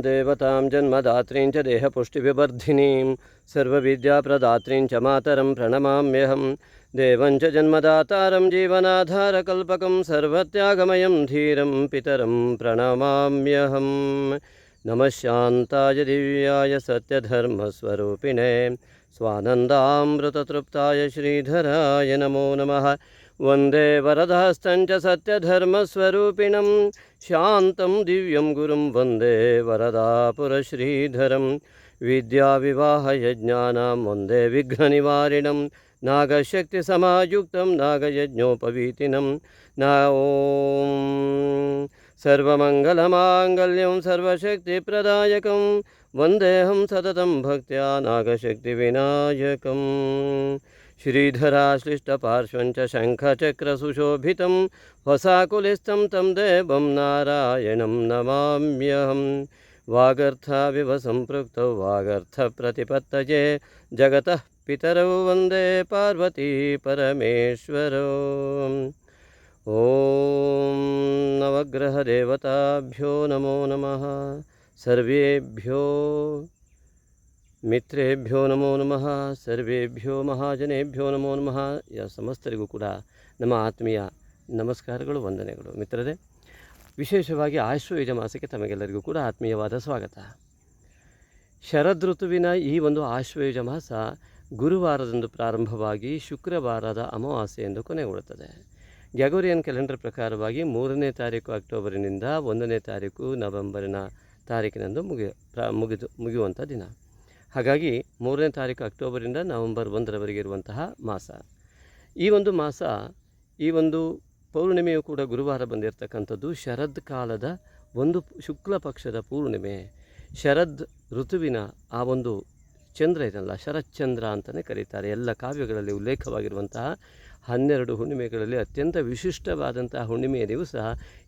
देवतां जन्मदात्रीं च देहपुष्टिविवर्धिनीं, सर्वविद्याप्रदात्रीं च मातरं प्रणमाम्यहं, देवं च जन्मदातारं जीवनाधारकल्पकं, सर्वत्यागमयं धीरं पितरं प्रणमाम्यहं। नमः शान्ताय दिव्याय सत्यधर्मस्वरूपिणे, स्वानन्दामृततृप्ताय श्रीधराय नमो नमः। वन्दे वरदहस्तं च सत्यधर्मस्वरूपिणं शान्तं दिव्यं गुरुं वन्दे वरदापुरश्रीधरं विद्याविवाहयज्ञानां वन्दे विघ्ननिवारिणं नागशक्तिसमायुक्तं नागयज्ञोपवीतिनं। न ॐ सर्वमङ्गलमाङ्गल्यं सर्वशक्तिप्रदायकं वन्देऽहं सततं भक्त्या नागशक्तिविनायकम् श्रीधराश्लिष्टपार्श्वं च शङ्खचक्रसुशोभितं वसाकुलिस्थं तं देवं नारायणं नमाम्यहं। वागर्थाविव सम्पृक्तौ वागर्थप्रतिपत्तये जगतः पितरौ वंदे पार्वती परमेश्वरौ। ॐ नवग्रहदेवताभ्यो नमो नमः। सर्वेभ्यो ಮಿತ್ರೇಭ್ಯೋ ನಮೋ ನಮಃ ಸರ್ವೇಭ್ಯೋ ಮಹಾಜನೇಭ್ಯೋ ನಮೋ ನಮಃ ಯ ಸಮಸ್ತರಿಗೂ ಕೂಡ ನಮ್ಮ ಆತ್ಮೀಯ ನಮಸ್ಕಾರಗಳು, ವಂದನೆಗಳು. ಮಿತ್ರರೇ, ವಿಶೇಷವಾಗಿ ಆಶ್ವಯುಜ ಮಾಸಕ್ಕೆ ತಮಗೆಲ್ಲರಿಗೂ ಕೂಡ ಆತ್ಮೀಯವಾದ ಸ್ವಾಗತ. ಶರದ್ ಋತುವಿನ ಈ ಒಂದು ಆಶ್ವಯುಜ ಮಾಸ ಗುರುವಾರದಂದು ಪ್ರಾರಂಭವಾಗಿ ಶುಕ್ರವಾರದ ಅಮಾವಾಸ್ಯೆಯೆಂದು ಕೊನೆಗೊಳ್ಳುತ್ತದೆ. ಗ್ಯಾಗೋರಿಯನ್ ಕ್ಯಾಲೆಂಡರ್ ಪ್ರಕಾರವಾಗಿ ಮೂರನೇ ತಾರೀಕು ಅಕ್ಟೋಬರಿನಿಂದ ಒಂದನೇ ತಾರೀಕು ನವೆಂಬರಿನ ತಾರೀಕಿನಂದು ಮುಗಿ ಮುಗಿದು, ಮುಗಿಯುವಂಥ ದಿನ. ಹಾಗಾಗಿ ಮೂರನೇ ತಾರೀಕು ಅಕ್ಟೋಬರಿಂದ ನವಂಬರ್ ಒಂದರವರೆಗೆ ಇರುವಂತಹ ಮಾಸ. ಈ ಒಂದು ಮಾಸ, ಈ ಒಂದು ಪೌರ್ಣಿಮೆಯು ಕೂಡ ಗುರುವಾರ ಬಂದಿರತಕ್ಕಂಥದ್ದು ಶರದ್ ಕಾಲದ ಒಂದು ಶುಕ್ಲ ಪಕ್ಷದ ಪೂರ್ಣಿಮೆ. ಶರದ್ ಋತುವಿನ ಆ ಒಂದು ಚಂದ್ರ ಇದಲ್ಲ ಶರಚಂದ್ರ ಅಂತಲೇ ಕರೀತಾರೆ. ಎಲ್ಲ ಕಾವ್ಯಗಳಲ್ಲಿ ಉಲ್ಲೇಖವಾಗಿರುವಂತಹ ಹನ್ನೆರಡು ಹುಣ್ಣಿಮೆಗಳಲ್ಲಿ ಅತ್ಯಂತ ವಿಶಿಷ್ಟವಾದಂತಹ ಹುಣ್ಣಿಮೆಯ ದಿವಸ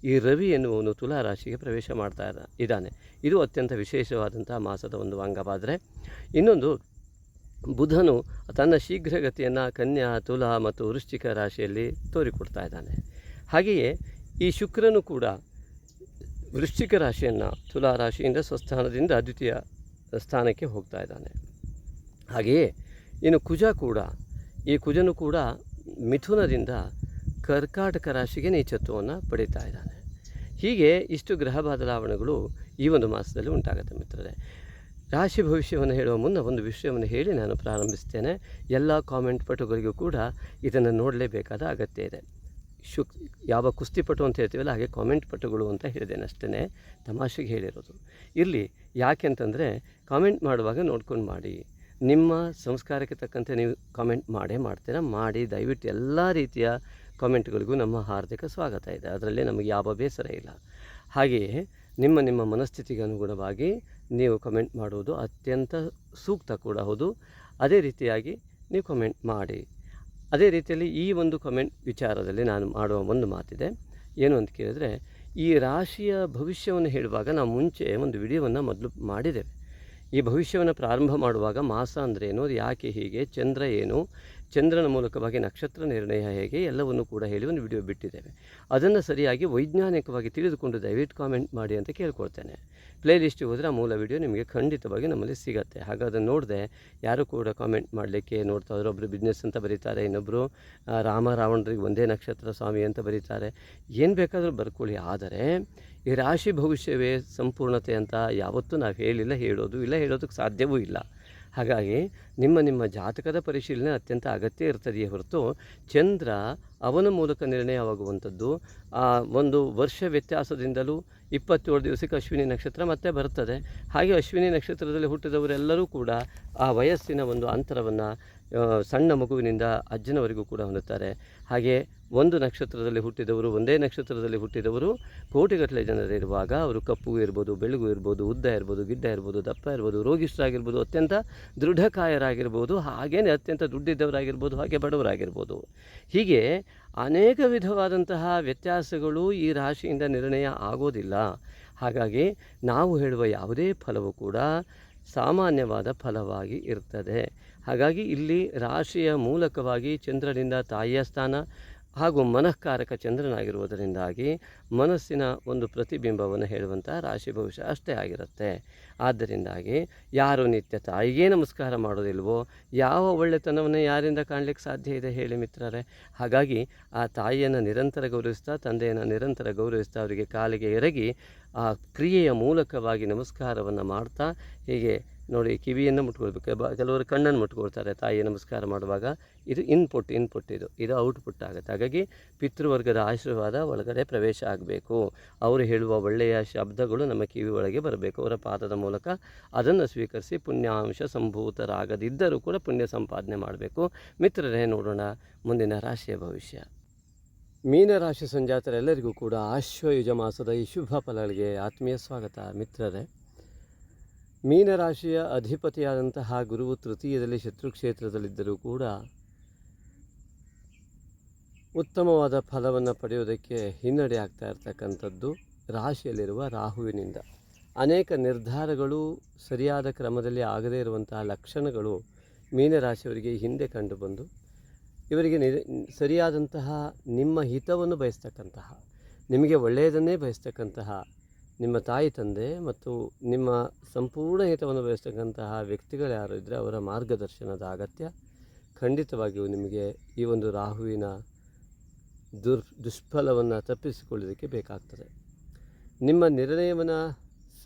ಈ ರವಿ ಎನ್ನುವನು ತುಲಾ ರಾಶಿಗೆ ಪ್ರವೇಶ ಮಾಡ್ತಾ ಇದ್ದ ಇದ್ದಾನೆ. ಇದು ಅತ್ಯಂತ ವಿಶೇಷವಾದಂತಹ ಮಾಸದ ಒಂದು ಅಂಗವಾದರೆ. ಇನ್ನೊಂದು, ಬುಧನು ತನ್ನ ಶೀಘ್ರಗತಿಯನ್ನು ಕನ್ಯಾ, ತುಲಾ ಮತ್ತು ವೃಶ್ಚಿಕ ರಾಶಿಯಲ್ಲಿ ತೋರಿಕೊಡ್ತಾ ಇದ್ದಾನೆ. ಹಾಗೆಯೇ ಈ ಶುಕ್ರನು ಕೂಡ ವೃಶ್ಚಿಕ ರಾಶಿಯನ್ನು ತುಲಾ ರಾಶಿಯಿಂದ ಸ್ವಸ್ಥಾನದಿಂದ ದ್ವಿತೀಯ ಸ್ಥಾನಕ್ಕೆ ಹೋಗ್ತಾ ಇದ್ದಾನೆ. ಹಾಗೆಯೇ ಇನ್ನು ಕುಜ ಕೂಡ ಈ ಕುಜನು ಕೂಡ ಮಿಥುನದಿಂದ ಕರ್ಕಾಟಕ ರಾಶಿಗೆ ನೀಚತ್ವವನ್ನು ಪಡೀತಾ ಇದ್ದಾನೆ. ಹೀಗೆ ಇಷ್ಟು ಗ್ರಹ ಬದಲಾವಣೆಗಳು ಈ ಒಂದು ಮಾಸದಲ್ಲಿ ಉಂಟಾಗುತ್ತೆ ಮಿತ್ರರೇ. ರಾಶಿ ಭವಿಷ್ಯವನ್ನು ಹೇಳುವ ಮುನ್ನ ಒಂದು ವಿಷಯವನ್ನು ಹೇಳಿ ನಾನು ಪ್ರಾರಂಭಿಸ್ತೇನೆ. ಎಲ್ಲ ಕಾಮೆಂಟ್ ಪಟುಗಳಿಗೂ ಕೂಡ ಇದನ್ನು ನೋಡಲೇಬೇಕಾದ ಅಗತ್ಯ ಇದೆ. ಶುಕ್ ಯಾವ ಕುಸ್ತಿಪಟು ಅಂತ ಹೇಳ್ತೀವಲ್ಲ, ಹಾಗೆ ಕಾಮೆಂಟ್ ಪಟುಗಳು ಅಂತ ಹೇಳಿದ್ದೇನೆ ಅಷ್ಟೇ ತಮಾಷೆಗೆ ಹೇಳಿರೋದು. ಇರಲಿ, ಯಾಕೆ ಅಂತಂದರೆ ಕಾಮೆಂಟ್ ಮಾಡುವಾಗ ನೋಡ್ಕೊಂಡು ಮಾಡಿ. ನಿಮ್ಮ ಸಂಸ್ಕಾರಕ್ಕೆ ತಕ್ಕಂತೆ ನೀವು ಕಾಮೆಂಟ್ ಮಾಡೇ ಮಾಡ್ತೀರಾ? ಮಾಡಿ, ದಯವಿಟ್ಟು ಎಲ್ಲ ರೀತಿಯ ಕಾಮೆಂಟ್ಗಳಿಗೂ ನಮ್ಮ ಹಾರ್ದಿಕ ಸ್ವಾಗತ ಇದೆ. ಅದರಲ್ಲಿ ನಮಗೆ ಯಾವ ಬೇಸರ ಇಲ್ಲ. ಹಾಗೆಯೇ ನಿಮ್ಮ ನಿಮ್ಮ ಮನಸ್ಥಿತಿಗೆ ಅನುಗುಣವಾಗಿ ನೀವು ಕಮೆಂಟ್ ಮಾಡುವುದು ಅತ್ಯಂತ ಸೂಕ್ತ ಕೂಡ ಹೌದು. ಅದೇ ರೀತಿಯಾಗಿ ನೀವು ಕಮೆಂಟ್ ಮಾಡಿ. ಅದೇ ರೀತಿಯಲ್ಲಿ ಈ ಒಂದು ಕಮೆಂಟ್ ವಿಚಾರದಲ್ಲಿ ನಾನು ಮಾಡುವ ಒಂದು ಮಾತಿದೆ. ಏನು ಅಂತ ಕೇಳಿದ್ರೆ, ಈ ರಾಶಿಯ ಭವಿಷ್ಯವನ್ನು ಹೇಳುವಾಗ ನಾವು ಮುಂಚೆ ಒಂದು ವಿಡಿಯೋವನ್ನು ಮೊದಲು ಮಾಡಿದ್ದೇವೆ. ಈ ಭವಿಷ್ಯವನ್ನು ಪ್ರಾರಂಭ ಮಾಡುವಾಗ ಮಾಸ ಅಂದ್ರೇನು ಅದು ಯಾಕೆ ಹೀಗೆ? ಚಂದ್ರ ಏನು? ಚಂದ್ರನ ಮೂಲಕವಾಗಿ ನಕ್ಷತ್ರ ನಿರ್ಣಯ ಹೇಗೆ ಎಲ್ಲವನ್ನು ಕೂಡ ಹೇಳಿ ಒಂದು ವಿಡಿಯೋ ಬಿಟ್ಟಿದ್ದೇವೆ. ಅದನ್ನು ಸರಿಯಾಗಿ ವೈಜ್ಞಾನಿಕವಾಗಿ ತಿಳಿದುಕೊಂಡು ದಯವಿಟ್ಟು ಕಾಮೆಂಟ್ ಮಾಡಿ ಅಂತ ಕೇಳ್ಕೊಳ್ತೇನೆ. ಪ್ಲೇ ಲಿಸ್ಟಿಗೆ ಹೋದರೆ ಆ ಮೂಲ ವಿಡಿಯೋ ನಿಮಗೆ ಖಂಡಿತವಾಗಿ ನಮ್ಮಲ್ಲಿ ಸಿಗುತ್ತೆ. ಹಾಗೆ ಅದನ್ನು ನೋಡಿದೆ ಯಾರು ಕೂಡ ಕಾಮೆಂಟ್ ಮಾಡಲಿಕ್ಕೆ ನೋಡ್ತಾ ಇದ್ರು ಒಬ್ಬರು ಬಿಸ್ನೆಸ್ ಅಂತ ಬರೀತಾರೆ ಇನ್ನೊಬ್ಬರು ರಾಮ ರಾವಣರಿಗೆ ಒಂದೇ ನಕ್ಷತ್ರ ಸ್ವಾಮಿ ಅಂತ ಬರೀತಾರೆ. ಏನು ಬೇಕಾದರೂ ಬರ್ಕೊಳ್ಳಿ. ಆದರೆ ಈ ರಾಶಿ ಭವಿಷ್ಯವೇ ಸಂಪೂರ್ಣತೆ ಅಂತ ಯಾವತ್ತೂ ನಾವು ಹೇಳಿಲ್ಲ, ಹೇಳೋದು ಇಲ್ಲ, ಹೇಳೋದಕ್ಕೆ ಸಾಧ್ಯವೂ ಇಲ್ಲ. ಹಾಗಾಗಿ ನಿಮ್ಮ ನಿಮ್ಮ ಜಾತಕದ ಪರಿಶೀಲನೆ ಅತ್ಯಂತ ಅಗತ್ಯ ಇರ್ತದೆಯೇ ಹೊರತು ಚಂದ್ರ ಅವನ ಮೂಲಕ ನಿರ್ಣಯವಾಗುವಂಥದ್ದು, ಆ ಒಂದು ವರ್ಷ ವ್ಯತ್ಯಾಸದಿಂದಲೂ ಇಪ್ಪತ್ತೇಳು ದಿವಸಕ್ಕೆ ಅಶ್ವಿನಿ ನಕ್ಷತ್ರ ಮತ್ತೆ ಬರ್ತದೆ ಹಾಗೆ ಅಶ್ವಿನಿ ನಕ್ಷತ್ರದಲ್ಲಿ ಹುಟ್ಟಿದವರೆಲ್ಲರೂ ಕೂಡ ಆ ವಯಸ್ಸಿನ ಒಂದು ಅಂತರವನ್ನು ಸಣ್ಣ ಮಗುವಿನಿಂದ ಅಜ್ಜನವರೆಗೂ ಕೂಡ ಹೊಂದುತ್ತಾರೆ. ಹಾಗೆ ಒಂದು ನಕ್ಷತ್ರದಲ್ಲಿ ಹುಟ್ಟಿದವರು, ಒಂದೇ ನಕ್ಷತ್ರದಲ್ಲಿ ಹುಟ್ಟಿದವರು, ಕೋಟಿಗಟ್ಟಲೆ ಜನರಿರುವಾಗ ಅವರು ಕಪ್ಪು ಇರ್ಬೋದು ಬೆಳಗು ಇರ್ಬೋದು, ಉದ್ದ ಇರ್ಬೋದು, ಗಿಡ್ಡ ಇರ್ಬೋದು, ದಪ್ಪ ಇರ್ಬೋದು, ರೋಗಿಷ್ಠರಾಗಿರ್ಬೋದು, ಅತ್ಯಂತ ದೃಢಕಾಯರಾಗಿರ್ಬೋದು ಹಾಗೇ ಅತ್ಯಂತ ದುಡ್ಡಿದ್ದವರಾಗಿರ್ಬೋದು, ಹಾಗೆ ಬಡವರಾಗಿರ್ಬೋದು. ಹೀಗೆ ಅನೇಕ ವಿಧವಾದಂತಹ ವ್ಯತ್ಯಾಸಗಳು ಈ ರಾಶಿಯಿಂದ ನಿರ್ಣಯ ಆಗೋದಿಲ್ಲ. ಹಾಗಾಗಿ ನಾವು ಹೇಳುವ ಯಾವುದೇ ಫಲವು ಕೂಡ ಸಾಮಾನ್ಯವಾದ ಫಲವಾಗಿ ಇರ್ತದೆ. ಹಾಗಾಗಿ ಇಲ್ಲಿ ರಾಶಿಯ ಮೂಲಕವಾಗಿ ಚಂದ್ರನಿಂದ ತಾಯಿಯ ಸ್ಥಾನ ಹಾಗೂ ಮನಃಕಾರಕ ಚಂದ್ರನಾಗಿರುವುದರಿಂದಾಗಿ ಮನಸ್ಸಿನ ಒಂದು ಪ್ರತಿಬಿಂಬವನ್ನು ಹೇಳುವಂತಹ ರಾಶಿ ಭವಿಷ್ಯ ಅಷ್ಟೇ ಆಗಿರುತ್ತೆ. ಆದ್ದರಿಂದಾಗಿ ಯಾರು ನಿತ್ಯ ತಾಯಿಗೆ ನಮಸ್ಕಾರ ಮಾಡೋದಿಲ್ವೋ, ಯಾವ ಒಳ್ಳೆತನವನ್ನು ಯಾರಿಂದ ಕಾಣಲಿಕ್ಕೆ ಸಾಧ್ಯ ಇದೆ ಹೇಳಿ ಮಿತ್ರರೇ? ಹಾಗಾಗಿ ಆ ತಾಯಿಯನ್ನು ನಿರಂತರ ಗೌರವಿಸ್ತಾ, ತಂದೆಯನ್ನು ನಿರಂತರ ಗೌರವಿಸ್ತಾ, ಅವರಿಗೆ ಕಾಲಿಗೆ ಎರಗಿ ಆ ಕ್ರಿಯೆಯ ಮೂಲಕವಾಗಿ ನಮಸ್ಕಾರವನ್ನು ಮಾಡ್ತಾ, ಹೀಗೆ ನೋಡಿ ಕಿವಿಯನ್ನು ಮುಟ್ಕೊಳ್ಬೇಕು. ಕೆಲವರು ಕಣ್ಣನ್ನು ಮುಟ್ಕೊಳ್ತಾರೆ. ತಾಯಿ ನಮಸ್ಕಾರ ಮಾಡುವಾಗ ಇದು ಇನ್ಪುಟ್ ಇನ್ಪುಟ್ ಇದು. ಇದು ಔಟ್ಪುಟ್ ಆಗುತ್ತೆ. ಹಾಗಾಗಿ ಪಿತೃವರ್ಗದ ಆಶೀರ್ವಾದ ಒಳಗಡೆ ಪ್ರವೇಶ ಆಗಬೇಕು. ಅವರು ಹೇಳುವ ಒಳ್ಳೆಯ ಶಬ್ದಗಳು ನಮ್ಮ ಕಿವಿ ಒಳಗೆ ಬರಬೇಕು. ಅವರ ಪಾದದ ಮೂಲಕ ಅದನ್ನು ಸ್ವೀಕರಿಸಿ ಪುಣ್ಯಾಂಶ ಸಂಭೂತರಾಗದಿದ್ದರೂ ಕೂಡ ಪುಣ್ಯ ಸಂಪಾದನೆ ಮಾಡಬೇಕು. ಮಿತ್ರರೇ, ನೋಡೋಣ ಮುಂದಿನ ರಾಶಿಯ ಭವಿಷ್ಯ. ಮೀನರಾಶಿ ಸಂಜಾತರೆಲ್ಲರಿಗೂ ಕೂಡ ಆಶ್ವಯುಜ ಮಾಸದ ಈ ಶುಭ ಫಲಗಳಿಗೆ ಆತ್ಮೀಯ ಸ್ವಾಗತ. ಮಿತ್ರರೇ ಮೀನರಾಶಿಯ ಅಧಿಪತಿಯಾದಂತಹ ಗುರುವು ತೃತೀಯದಲ್ಲಿ ಶತ್ರು ಕ್ಷೇತ್ರದಲ್ಲಿದ್ದರೂ ಕೂಡ ಉತ್ತಮವಾದ ಫಲವನ್ನು ಪಡೆಯೋದಕ್ಕೆ ಹಿನ್ನಡೆ ಆಗ್ತಾ ಇರ್ತಕ್ಕಂಥದ್ದು ರಾಶಿಯಲ್ಲಿರುವ ರಾಹುವಿನಿಂದ. ಅನೇಕ ನಿರ್ಧಾರಗಳು ಸರಿಯಾದ ಕ್ರಮದಲ್ಲಿ ಆಗದೇ ಇರುವಂತಹ ಲಕ್ಷಣಗಳು ಮೀನರಾಶಿಯವರಿಗೆ ಹಿಂದೆ ಕಂಡುಬಂದು, ಇವರಿಗೆ ನಿ, ಸರಿಯಾದಂತಹ ನಿಮ್ಮ ಹಿತವನ್ನು ಬಯಸ್ತಕ್ಕಂತಹ, ನಿಮಗೆ ಒಳ್ಳೆಯದನ್ನೇ ಬಯಸ್ತಕ್ಕಂತಹ ನಿಮ್ಮ ತಾಯಿ ತಂದೆ ಮತ್ತು ನಿಮ್ಮ ಸಂಪೂರ್ಣ ಹಿತವನ್ನು ಬಯಸ್ತಕ್ಕಂತಹ ವ್ಯಕ್ತಿಗಳು ಯಾರು ಇದ್ದರೆ ಅವರ ಮಾರ್ಗದರ್ಶನದ ಅಗತ್ಯ. ಖಂಡಿತವಾಗಿಯೂ ನಿಮಗೆ ಈ ಒಂದು ರಾಹುವಿನ ದುರ್, ದುಷ್ಫಲವನ್ನು ತಪ್ಪಿಸಿಕೊಳ್ಳೋದಕ್ಕೆ ಬೇಕಾಗ್ತದೆ. ನಿಮ್ಮ ನಿರ್ಣಯವನ್ನು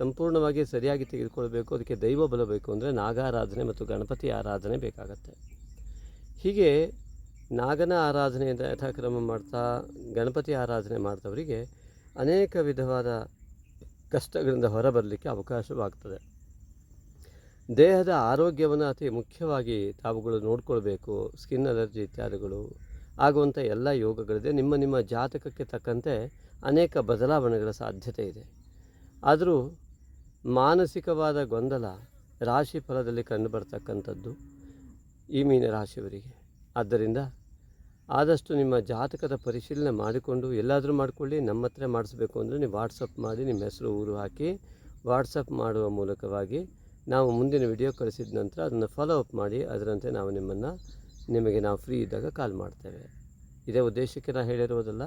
ಸಂಪೂರ್ಣವಾಗಿ ಸರಿಯಾಗಿ ತೆಗೆದುಕೊಳ್ಬೇಕು, ಅದಕ್ಕೆ ದೈವ ಬಲ ಬೇಕು ಅಂದರೆ ನಾಗಾರಾಧನೆ ಮತ್ತು ಗಣಪತಿ ಆರಾಧನೆ ಬೇಕಾಗತ್ತೆ. ಹೀಗೆ ನಾಗನ ಆರಾಧನೆಯಿಂದ ಯಥಾಕ್ರಮ ಮಾಡ್ತಾ, ಗಣಪತಿ ಆರಾಧನೆ ಮಾಡಿದವರಿಗೆ ಅನೇಕ ವಿಧವಾದ ಕಷ್ಟಗಳಿಂದ ಹೊರಬರಲಿಕ್ಕೆ ಅವಕಾಶವಾಗ್ತದೆ. ದೇಹದ ಆರೋಗ್ಯವನ್ನು ಅತಿ ಮುಖ್ಯವಾಗಿ ತಾವುಗಳು ನೋಡಿಕೊಳ್ಬೇಕು ಸ್ಕಿನ್ ಅಲರ್ಜಿ ಇತ್ಯಾದಿಗಳು ಆಗುವಂಥ ಎಲ್ಲ ಯೋಗಗಳಿದೆ. ನಿಮ್ಮ ನಿಮ್ಮ ಜಾತಕಕ್ಕೆ ತಕ್ಕಂತೆ ಅನೇಕ ಬದಲಾವಣೆಗಳ ಸಾಧ್ಯತೆ ಇದೆ. ಆದರೂ ಮಾನಸಿಕವಾದ ಗೊಂದಲ ರಾಶಿ ಫಲದಲ್ಲಿ ಕಂಡುಬರ್ತಕ್ಕಂಥದ್ದು ಈ ಮೀನ ರಾಶಿಯವರಿಗೆ. ಆದ್ದರಿಂದ ಆದಷ್ಟು ನಿಮ್ಮ ಜಾತಕದ ಪರಿಶೀಲನೆ ಮಾಡಿಕೊಂಡು ಎಲ್ಲಾದರೂ ಮಾಡಿಕೊಳ್ಳಿ, ನಮ್ಮ ಹತ್ರ ಮಾಡಿಸ್ಬೇಕು ಅಂದರೆ ನೀವು ವಾಟ್ಸಪ್ ಮಾಡಿ, ನಿಮ್ಮ ಹೆಸರು, ಊರು ಹಾಕಿ ವಾಟ್ಸಪ್ ಮಾಡುವ ಮೂಲಕವಾಗಿ ನಾವು ಮುಂದಿನ ವಿಡಿಯೋ ಕಳಿಸಿದ ನಂತರ ಅದನ್ನು ಫಾಲೋ ಅಪ್ ಮಾಡಿ, ಅದರಂತೆ ನಾವು ನಿಮ್ಮನ್ನು, ನಿಮಗೆ ನಾವು ಫ್ರೀ ಇದ್ದಾಗ ಕಾಲ್ ಮಾಡ್ತೇವೆ. ಇದೇ ಉದ್ದೇಶಕ್ಕೆ ನಾನು ಹೇಳಿರುವುದಲ್ಲ,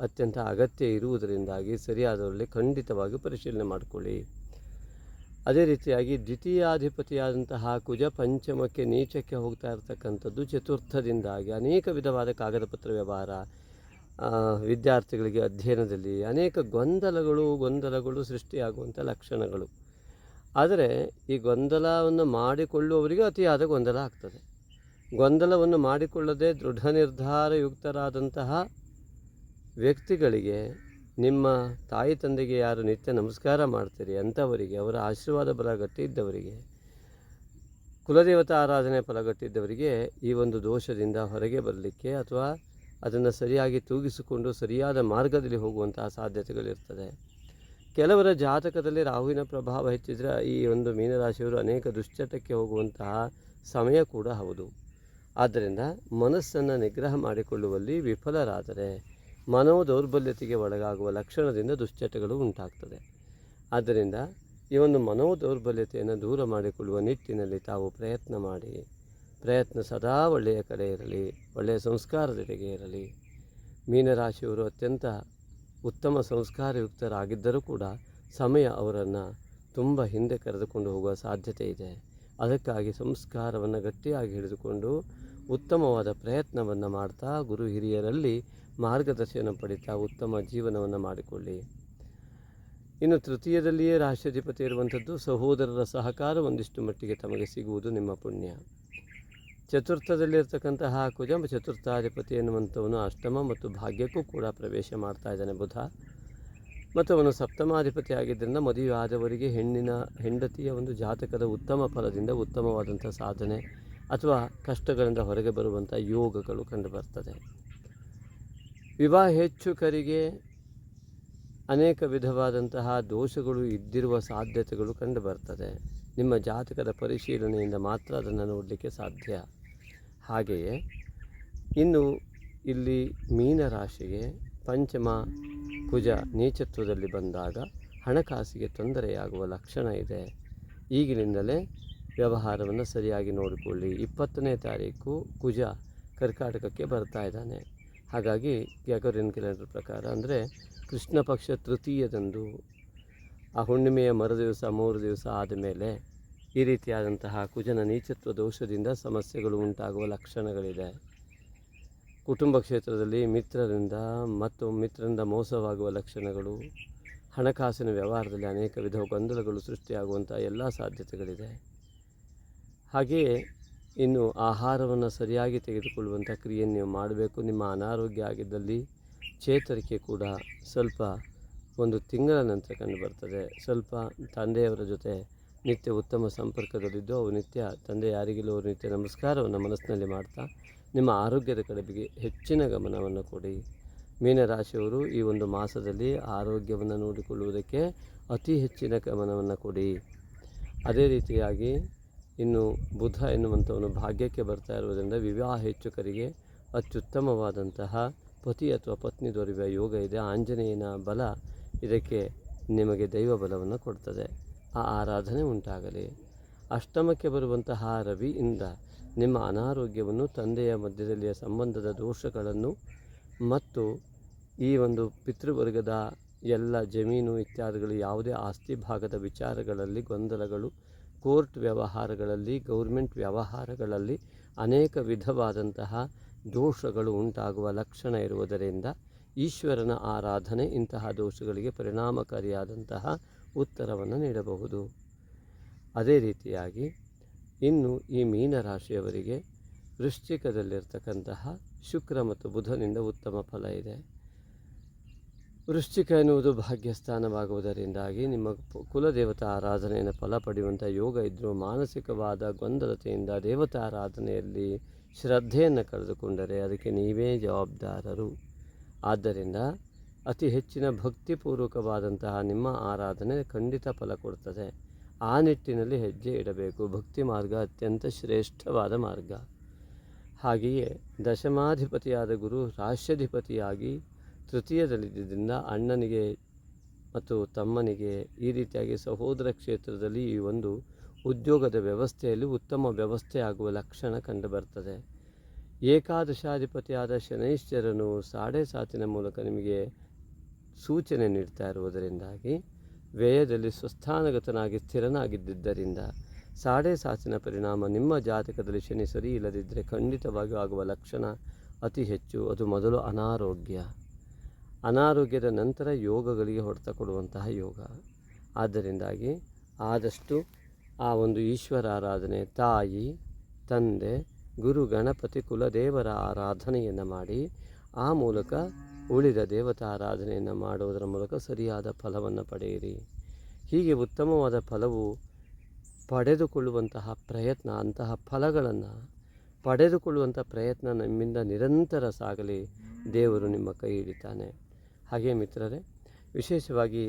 ಅತ್ಯಂತ ಅಗತ್ಯ ಇರುವುದರಿಂದಾಗಿ ಸರಿಯಾದವರಲ್ಲಿ ಖಂಡಿತವಾಗಿ ಪರಿಶೀಲನೆ ಮಾಡಿಕೊಳ್ಳಿ. ಅದೇ ರೀತಿಯಾಗಿ ದ್ವಿತೀಯಾಧಿಪತಿಯಾದಂತಹ ಕುಜ ಪಂಚಮಕ್ಕೆ ನೀಚಕ್ಕೆ ಹೋಗ್ತಾ ಇರತಕ್ಕಂಥದ್ದು ಚತುರ್ಥದಿಂದಾಗಿ ಅನೇಕ ವಿಧವಾದ ಕಾಗದ ಪತ್ರ ವ್ಯವಹಾರ ವಿದ್ಯಾರ್ಥಿಗಳಿಗೆ ಅಧ್ಯಯನದಲ್ಲಿ ಅನೇಕ ಗೊಂದಲಗಳು ಗೊಂದಲಗಳು ಸೃಷ್ಟಿಯಾಗುವಂಥ ಲಕ್ಷಣಗಳು. ಆದರೆ ಈ ಗೊಂದಲವನ್ನು ಮಾಡಿಕೊಳ್ಳುವವರಿಗೆ ಅತಿಯಾದ ಗೊಂದಲ ಆಗ್ತದೆ. ಗೊಂದಲವನ್ನು ಮಾಡಿಕೊಳ್ಳದೆ ದೃಢ ನಿರ್ಧಾರಯುಕ್ತರಾದಂತಹ ವ್ಯಕ್ತಿಗಳಿಗೆ ನಿಮ್ಮ ತಾಯಿ ತಂದೆಗೆ ಯಾರು ನಿತ್ಯ ನಮಸ್ಕಾರ ಮಾಡ್ತೀರಿ ಅಂಥವರಿಗೆ ಅವರ ಆಶೀರ್ವಾದ ಬಲಗಟ್ಟಿ ಇದ್ದವರಿಗೆ, ಕುಲದೇವತಾ ಆರಾಧನೆ ಫಲಗಟ್ಟಿದ್ದವರಿಗೆ ಈ ಒಂದು ದೋಷದಿಂದ ಹೊರಗೆ ಬರಲಿಕ್ಕೆ ಅಥವಾ ಅದನ್ನು ಸರಿಯಾಗಿ ತೂಗಿಸಿಕೊಂಡು ಸರಿಯಾದ ಮಾರ್ಗದಲ್ಲಿ ಹೋಗುವಂತಹ ಸಾಧ್ಯತೆಗಳಿರ್ತದೆ. ಕೆಲವರ ಜಾತಕದಲ್ಲಿ ರಾಹುವಿನ ಪ್ರಭಾವ ಹೆಚ್ಚಿದ್ರೆ ಈ ಒಂದು ಮೀನರಾಶಿಯವರು ಅನೇಕ ದುಶ್ಚಟಕ್ಕೆ ಹೋಗುವಂತಹ ಸಮಯ ಕೂಡ ಹೌದು. ಆದ್ದರಿಂದ ಮನಸ್ಸನ್ನು ನಿಗ್ರಹ ಮಾಡಿಕೊಳ್ಳುವಲ್ಲಿ ವಿಫಲರಾದರೆ ಮನೋ ದೌರ್ಬಲ್ಯತೆಗೆ ಒಳಗಾಗುವ ಲಕ್ಷಣದಿಂದ ದುಶ್ಚಟಗಳು ಉಂಟಾಗ್ತದೆ. ಆದ್ದರಿಂದ ಈ ಒಂದು ಮನೋ ದೌರ್ಬಲ್ಯತೆಯನ್ನು ದೂರ ಮಾಡಿಕೊಳ್ಳುವ ನಿಟ್ಟಿನಲ್ಲಿ ತಾವು ಪ್ರಯತ್ನ ಮಾಡಿ, ಪ್ರಯತ್ನ ಸದಾ ಒಳ್ಳೆಯ ಕಡೆ ಇರಲಿ, ಒಳ್ಳೆಯ ಸಂಸ್ಕಾರದೆಡೆಗೆ ಇರಲಿ. ಮೀನರಾಶಿಯವರು ಅತ್ಯಂತ ಉತ್ತಮ ಸಂಸ್ಕಾರಯುಕ್ತರಾಗಿದ್ದರೂ ಕೂಡ ಸಮಯ ಅವರನ್ನು ತುಂಬ ಹಿಂದೆ ಕರೆದುಕೊಂಡು ಹೋಗುವ ಸಾಧ್ಯತೆ ಇದೆ. ಅದಕ್ಕಾಗಿ ಸಂಸ್ಕಾರವನ್ನು ಗಟ್ಟಿಯಾಗಿ ಹಿಡಿದುಕೊಂಡು ಉತ್ತಮವಾದ ಪ್ರಯತ್ನವನ್ನು ಮಾಡ್ತಾ ಗುರು ಹಿರಿಯರಲ್ಲಿ ಮಾರ್ಗದರ್ಶನ ಪಡಿತಾ ಉತ್ತಮ ಜೀವನವನ್ನು ಮಾಡಿಕೊಳ್ಳಿ. ಇನ್ನು ತೃತೀಯದಲ್ಲಿಯೇ ರಾಷ್ಟ್ರಾಧಿಪತಿ ಇರುವಂಥದ್ದು ಸಹೋದರರ ಸಹಕಾರ ಒಂದಿಷ್ಟು ಮಟ್ಟಿಗೆ ತಮಗೆ ಸಿಗುವುದು ನಿಮ್ಮ ಪುಣ್ಯ. ಚತುರ್ಥದಲ್ಲಿರ್ತಕ್ಕಂತಹ ಕುಜಂಬ ಚತುರ್ಥಾಧಿಪತಿ ಎನ್ನುವಂಥವನು ಅಷ್ಟಮ ಮತ್ತು ಭಾಗ್ಯಕ್ಕೂ ಕೂಡ ಪ್ರವೇಶ ಮಾಡ್ತಾ ಇದ್ದಾನೆ ಬುಧ. ಮತ್ತು ಅವನು ಸಪ್ತಮಾಧಿಪತಿ ಆಗಿದ್ದರಿಂದ ಮದುವೆ ಆದವರಿಗೆ ಹೆಣ್ಣಿನ, ಹೆಂಡತಿಯ ಒಂದು ಜಾತಕದ ಉತ್ತಮ ಫಲದಿಂದ ಉತ್ತಮವಾದಂಥ ಸಾಧನೆ ಅಥವಾ ಕಷ್ಟಗಳಿಂದ ಹೊರಗೆ ಬರುವಂಥ ಯೋಗಗಳು ಕಂಡುಬರ್ತದೆ ವಿವಾಹ ಹೆಚ್ಚುಕರಿಗೆ ಅನೇಕ ವಿಧವಾದಂತಹ ದೋಷಗಳು ಇದ್ದಿರುವ ಸಾಧ್ಯತೆಗಳು ಕಂಡುಬರ್ತದೆ ನಿಮ್ಮ ಜಾತಕದ ಪರಿಶೀಲನೆಯಿಂದ ಮಾತ್ರ ಅದನ್ನು ನೋಡಲಿಕ್ಕೆ ಸಾಧ್ಯ. ಹಾಗೆಯೇ ಇನ್ನು ಇಲ್ಲಿ ಮೀನರಾಶಿಗೆ ಪಂಚಮ ಕುಜ ನೀಚತ್ವದಲ್ಲಿ ಬಂದಾಗ ಹಣಕಾಸಿಗೆ ತೊಂದರೆಯಾಗುವ ಲಕ್ಷಣ ಇದೆ. ಈಗಿನಿಂದಲೇ ವ್ಯವಹಾರವನ್ನು ಸರಿಯಾಗಿ ನೋಡಿಕೊಳ್ಳಿ. ಇಪ್ಪತ್ತನೇ ತಾರೀಕು ಕುಜ ಕರ್ಕಾಟಕಕ್ಕೆ ಬರ್ತಾ ಇದ್ದಾನೆ. ಹಾಗಾಗಿ ಗ್ಯಾಗೋರಿಯನ್ ಕ್ಯಾಲೆಂಡರ್ ಪ್ರಕಾರ ಅಂದರೆ ಕೃಷ್ಣ ಪಕ್ಷ ತೃತೀಯದಂದು ಆ ಹುಣ್ಣಿಮೆಯ ಮರುದಿವಸ ಮೂರು ದಿವಸ ಆದಮೇಲೆ ಈ ರೀತಿಯಾದಂತಹ ಕುಜನ ನೀಚತ್ವ ದೋಷದಿಂದ ಸಮಸ್ಯೆಗಳು ಉಂಟಾಗುವ ಲಕ್ಷಣಗಳಿದೆ. ಕುಟುಂಬ ಕ್ಷೇತ್ರದಲ್ಲಿ ಮಿತ್ರರಿಂದ ಮತ್ತು ಮಿತ್ರರಿಂದ ಮೋಸವಾಗುವ ಲಕ್ಷಣಗಳು, ಹಣಕಾಸಿನ ವ್ಯವಹಾರದಲ್ಲಿ ಅನೇಕ ವಿಧ ಗೊಂದಲಗಳು ಸೃಷ್ಟಿಯಾಗುವಂಥ ಎಲ್ಲ ಸಾಧ್ಯತೆಗಳಿದೆ. ಹಾಗೆಯೇ ಇನ್ನು ಆಹಾರವನ್ನು ಸರಿಯಾಗಿ ತೆಗೆದುಕೊಳ್ಳುವಂಥ ಕ್ರಿಯೆಯನ್ನು ನೀವು ಮಾಡಬೇಕು. ನಿಮ್ಮ ಅನಾರೋಗ್ಯ ಆಗಿದ್ದಲ್ಲಿ ಚೇತರಿಕೆ ಕೂಡ ಸ್ವಲ್ಪ ಒಂದು ತಿಂಗಳ ನಂತರ ಕಂಡುಬರ್ತದೆ ಸ್ವಲ್ಪ ತಂದೆಯವರ ಜೊತೆ ನಿತ್ಯ ಉತ್ತಮ ಸಂಪರ್ಕದಲ್ಲಿದ್ದು ಅವು ನಿತ್ಯ ತಂದೆ ಯಾರಿಗಿಲ್ಲೋ ಅವರು ನಿತ್ಯ ನಮಸ್ಕಾರವನ್ನು ಮನಸ್ಸಿನಲ್ಲಿ ಮಾಡ್ತಾ ನಿಮ್ಮ ಆರೋಗ್ಯದ ಕಡೆಗೆ ಹೆಚ್ಚಿನ ಗಮನವನ್ನು ಕೊಡಿ. ಮೀನರಾಶಿಯವರು ಈ ಒಂದು ಮಾಸದಲ್ಲಿ ಆರೋಗ್ಯವನ್ನು ನೋಡಿಕೊಳ್ಳುವುದಕ್ಕೆ ಅತಿ ಹೆಚ್ಚಿನ ಗಮನವನ್ನು ಕೊಡಿ. ಅದೇ ರೀತಿಯಾಗಿ ಇನ್ನು ಬುಧ ಎನ್ನುವಂಥವನು ಭಾಗ್ಯಕ್ಕೆ ಬರ್ತಾ ಇರುವುದರಿಂದ ವಿವಾಹ ಹೆಚ್ಚುಕರಿಗೆ ಅತ್ಯುತ್ತಮವಾದಂತಹ ಪತಿ ಅಥವಾ ಪತ್ನಿ ದೊರೆಯುವ ಯೋಗ ಇದೆ. ಆಂಜನೇಯನ ಬಲ ಇದಕ್ಕೆ ನಿಮಗೆ ದೈವ ಬಲವನ್ನು ಕೊಡ್ತದೆ. ಆ ಆರಾಧನೆ ಉಂಟಾಗಲಿ. ಅಷ್ಟಮಕ್ಕೆ ಬರುವಂತಹ ರವಿಯಿಂದ ನಿಮ್ಮ ಅನಾರೋಗ್ಯವನ್ನು ತಂದೆಯ ಮಧ್ಯದಲ್ಲಿಯ ಸಂಬಂಧದ ದೋಷಗಳನ್ನು ಮತ್ತು ಈ ಒಂದು ಪಿತೃವರ್ಗದ ಎಲ್ಲ ಜಮೀನು ಇತ್ಯಾದಿಗಳು ಯಾವುದೇ ಆಸ್ತಿ ಭಾಗದ ವಿಚಾರಗಳಲ್ಲಿ ಗೊಂದಲಗಳು ಕೋರ್ಟ್ ವ್ಯವಹಾರಗಳಲ್ಲಿ, ಗೌರ್ಮೆಂಟ್ ವ್ಯವಹಾರಗಳಲ್ಲಿ ಅನೇಕ ವಿಧವಾದಂತಹ ದೋಷಗಳು ಉಂಟಾಗುವ ಲಕ್ಷಣ ಇರುವುದರಿಂದ ಈಶ್ವರನ ಆರಾಧನೆ ಇಂತಹ ದೋಷಗಳಿಗೆ ಪರಿಣಾಮಕಾರಿಯಾದಂತಹ ಉತ್ತರವನ್ನು ನೀಡಬಹುದು. ಅದೇ ರೀತಿಯಾಗಿ ಇನ್ನು ಈ ಮೀನರಾಶಿಯವರಿಗೆ ವೃಶ್ಚಿಕದಲ್ಲಿರ್ತಕ್ಕಂತಹ ಶುಕ್ರ ಮತ್ತು ಬುಧನಿಂದ ಉತ್ತಮ ಫಲ ಇದೆ. ವೃಶ್ಚಿಕ ಎನ್ನುವುದು ಭಾಗ್ಯಸ್ಥಾನವಾಗುವುದರಿಂದಾಗಿ ನಿಮ್ಮ ಕುಲದೇವತಾ ಆರಾಧನೆಯನ್ನು ಫಲ ಪಡೆಯುವಂಥ ಯೋಗ ಇದ್ದರೂ ಮಾನಸಿಕವಾದ ಗೊಂದಲತೆಯಿಂದ ದೇವತಾ ಆರಾಧನೆಯಲ್ಲಿ ಶ್ರದ್ಧೆಯನ್ನು ಕಳೆದುಕೊಂಡರೆ ಅದಕ್ಕೆ ನೀವೇ ಜವಾಬ್ದಾರರು. ಆದ್ದರಿಂದ ಅತಿ ಹೆಚ್ಚಿನ ಭಕ್ತಿಪೂರ್ವಕವಾದಂತಹ ನಿಮ್ಮ ಆರಾಧನೆ ಖಂಡಿತ ಫಲ ಕೊಡ್ತದೆ. ಆ ನಿಟ್ಟಿನಲ್ಲಿ ಹೆಜ್ಜೆ ಇಡಬೇಕು. ಭಕ್ತಿ ಮಾರ್ಗ ಅತ್ಯಂತ ಶ್ರೇಷ್ಠವಾದ ಮಾರ್ಗ. ಹಾಗೆಯೇ ದಶಮಾಧಿಪತಿಯಾದ ಗುರು ರಾಶ್ಯಾಧಿಪತಿಯಾಗಿ ತೃತೀಯದಲ್ಲಿದ್ದರಿಂದ ಅಣ್ಣನಿಗೆ ಮತ್ತು ತಮ್ಮನಿಗೆ ಈ ರೀತಿಯಾಗಿ ಸಹೋದರ ಕ್ಷೇತ್ರದಲ್ಲಿ ಈ ಒಂದು ಉದ್ಯೋಗದ ವ್ಯವಸ್ಥೆಯಲ್ಲಿ ಉತ್ತಮ ವ್ಯವಸ್ಥೆ ಆಗುವ ಲಕ್ಷಣ ಕಂಡುಬರ್ತದೆ. ಏಕಾದಶಾಧಿಪತಿಯಾದ ಶನೈಶ್ಚರನು ಸಾಡೆ ಸಾತಿನ ಮೂಲಕ ನಿಮಗೆ ಸೂಚನೆ ನೀಡ್ತಾ ಇರುವುದರಿಂದಾಗಿ ವ್ಯಯದಲ್ಲಿ ಸ್ವಸ್ಥಾನಗತನಾಗಿ ಸ್ಥಿರನಾಗಿದ್ದರಿಂದ ಸಾಡೆ ಸಾತಿನ ಪರಿಣಾಮ ನಿಮ್ಮ ಜಾತಕದಲ್ಲಿ ಶನಿ ಸರಿ ಇಲ್ಲದಿದ್ದರೆ ಖಂಡಿತವಾಗಿಯೂ ಆಗುವ ಲಕ್ಷಣ ಅತಿ ಹೆಚ್ಚು. ಅದು ಮೊದಲು ಅನಾರೋಗ್ಯ. ಅನಾರೋಗ್ಯದ ನಂತರ ಯೋಗಗಳಿಗೆ ಹೊಡೆತ ಕೊಡುವಂತಹ ಯೋಗ. ಆದ್ದರಿಂದಾಗಿ ಆದಷ್ಟು ಆ ಒಂದು ಈಶ್ವರ ಆರಾಧನೆ, ತಾಯಿ, ತಂದೆ, ಗುರು, ಗಣಪತಿ, ಕುಲದೇವರ ಆರಾಧನೆಯನ್ನು ಮಾಡಿ, ಆ ಮೂಲಕ ಉಳಿದ ದೇವತಾ ಆರಾಧನೆಯನ್ನು ಮಾಡುವುದರ ಮೂಲಕ ಸರಿಯಾದ ಫಲವನ್ನು ಪಡೆಯಿರಿ. ಹೀಗೆ ಉತ್ತಮವಾದ ಫಲವು ಪಡೆದುಕೊಳ್ಳುವಂತಹ ಪ್ರಯತ್ನ, ಅಂತಹ ಫಲಗಳನ್ನು ಪಡೆದುಕೊಳ್ಳುವಂಥ ಪ್ರಯತ್ನ ನಮ್ಮಿಂದ ನಿರಂತರ ಸಾಗಲಿ, ದೇವರು ನಿಮ್ಮ ಕೈ ಹಿಡಿತಾನೆ ಹಾಗೆ ಮಿತ್ರರೇ, ವಿಶೇಷವಾಗಿ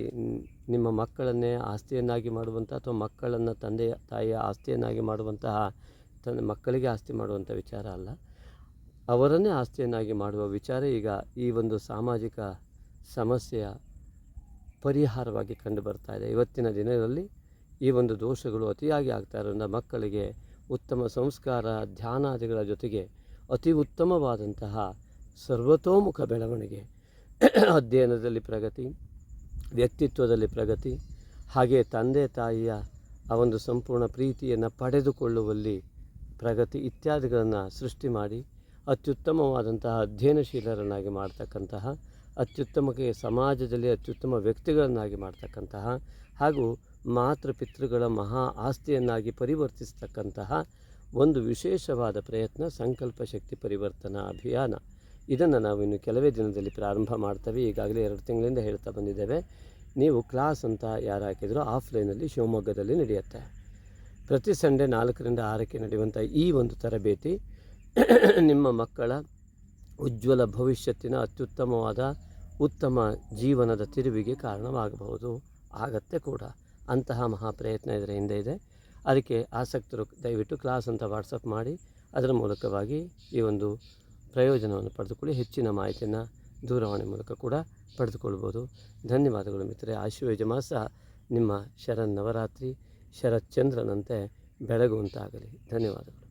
ನಿಮ್ಮ ಮಕ್ಕಳನ್ನೇ ಆಸ್ತಿಯನ್ನಾಗಿ ಮಾಡುವಂಥ ಅಥವಾ ಮಕ್ಕಳನ್ನು ತಂದೆಯ, ತಾಯಿಯ ಆಸ್ತಿಯನ್ನಾಗಿ ಮಾಡುವಂತಹ ತಂದೆ ಮಕ್ಕಳಿಗೆ ಆಸ್ತಿ ಮಾಡುವಂಥ ವಿಚಾರ ಅಲ್ಲ. ಅವರನ್ನೇ ಆಸ್ತಿಯನ್ನಾಗಿ ಮಾಡುವ ವಿಚಾರ ಈಗ ಈ ಒಂದು ಸಾಮಾಜಿಕ ಸಮಸ್ಯೆಯ ಪರಿಹಾರವಾಗಿ ಕಂಡು ಬರ್ತಾ ಇದೆ. ಇವತ್ತಿನ ದಿನಗಳಲ್ಲಿ ಈ ಒಂದು ದೋಷಗಳು ಅತಿಯಾಗಿ ಆಗ್ತಾ ಇರೋದ್ರಿಂದ ಮಕ್ಕಳಿಗೆ ಉತ್ತಮ ಸಂಸ್ಕಾರ, ಧ್ಯಾನಾದಿಗಳ ಜೊತೆಗೆ ಅತಿ ಉತ್ತಮವಾದಂತಹ ಸರ್ವತೋಮುಖ ಬೆಳವಣಿಗೆ ಅಧ್ಯಯನದಲ್ಲಿ ಪ್ರಗತಿ, ವ್ಯಕ್ತಿತ್ವದಲ್ಲಿ ಪ್ರಗತಿ, ಹಾಗೆ ತಂದೆ ತಾಯಿಯ ಆ ಒಂದು ಸಂಪೂರ್ಣ ಪ್ರೀತಿಯನ್ನು ಪಡೆದುಕೊಳ್ಳುವಲ್ಲಿ ಪ್ರಗತಿ ಇತ್ಯಾದಿಗಳನ್ನು ಸೃಷ್ಟಿ ಮಾಡಿ ಅತ್ಯುತ್ತಮವಾದಂತಹ ಅಧ್ಯಯನಶೀಲರನ್ನಾಗಿ ಮಾಡ್ತಕ್ಕಂತಹ, ಅತ್ಯುತ್ತಮಕ್ಕೆ ಸಮಾಜದಲ್ಲಿ ಅತ್ಯುತ್ತಮ ವ್ಯಕ್ತಿಗಳನ್ನಾಗಿ ಮಾಡ್ತಕ್ಕಂತಹ ಹಾಗೂ ಮಾತೃಪಿತೃಗಳ ಮಹಾ ಆಸ್ತಿಯನ್ನಾಗಿ ಪರಿವರ್ತಿಸ್ತಕ್ಕಂತಹ ಒಂದು ವಿಶೇಷವಾದ ಪ್ರಯತ್ನ ಸಂಕಲ್ಪ ಶಕ್ತಿ ಪರಿವರ್ತನಾ ಅಭಿಯಾನ. ಇದನ್ನು ನಾವು ಇನ್ನು ಕೆಲವೇ ದಿನದಲ್ಲಿ ಪ್ರಾರಂಭ ಮಾಡ್ತೇವೆ. ಈಗಾಗಲೇ ಎರಡು ತಿಂಗಳಿಂದ ಹೇಳ್ತಾ ಬಂದಿದ್ದೇವೆ. ನೀವು ಕ್ಲಾಸ್ ಅಂತ ಯಾರು ಹಾಕಿದ್ರು ಆಫ್ಲೈನಲ್ಲಿ ಶಿವಮೊಗ್ಗದಲ್ಲಿ ನಡೆಯುತ್ತೆ. ಪ್ರತಿ ಸಂಡೇ ನಾಲ್ಕರಿಂದ ಆರಕ್ಕೆ ನಡೆಯುವಂಥ ಈ ಒಂದು ತರಬೇತಿ ನಿಮ್ಮ ಮಕ್ಕಳ ಉಜ್ವಲ ಭವಿಷ್ಯತ್ತಿನ ಅತ್ಯುತ್ತಮವಾದ ಉತ್ತಮ ಜೀವನದ ತಿರುವಿಗೆ ಕಾರಣವಾಗಬಹುದು. ಆಗತ್ತೆ ಕೂಡ. ಅಂತಹ ಮಹಾಪ್ರಯತ್ನ ಇದರ ಹಿಂದೆ ಇದೆ. ಅದಕ್ಕೆ ಆಸಕ್ತರು ದಯವಿಟ್ಟು ಕ್ಲಾಸ್ ಅಂತ ವಾಟ್ಸಪ್ ಮಾಡಿ. ಅದರ ಮೂಲಕವಾಗಿ ಈ ಒಂದು ಪ್ರಯೋಜನವನ್ನು ಪಡೆದುಕೊಳ್ಳಿ. ಹೆಚ್ಚಿನ ಮಾಹಿತಿಯನ್ನು ದೂರವಾಣಿ ಮೂಲಕ ಕೂಡ ಪಡೆದುಕೊಳ್ಬೋದು. ಧನ್ಯವಾದಗಳು ಮಿತ್ರರೇ. ಆಶುವೇಜ ಮಾಸ ನಿಮ್ಮ ಶರನ್ನವರಾತ್ರಿ, ಶರತ್ಚಂದ್ರನಂತೆ ಬೆಳಗುವಂತಾಗಲಿ. ಧನ್ಯವಾದಗಳು.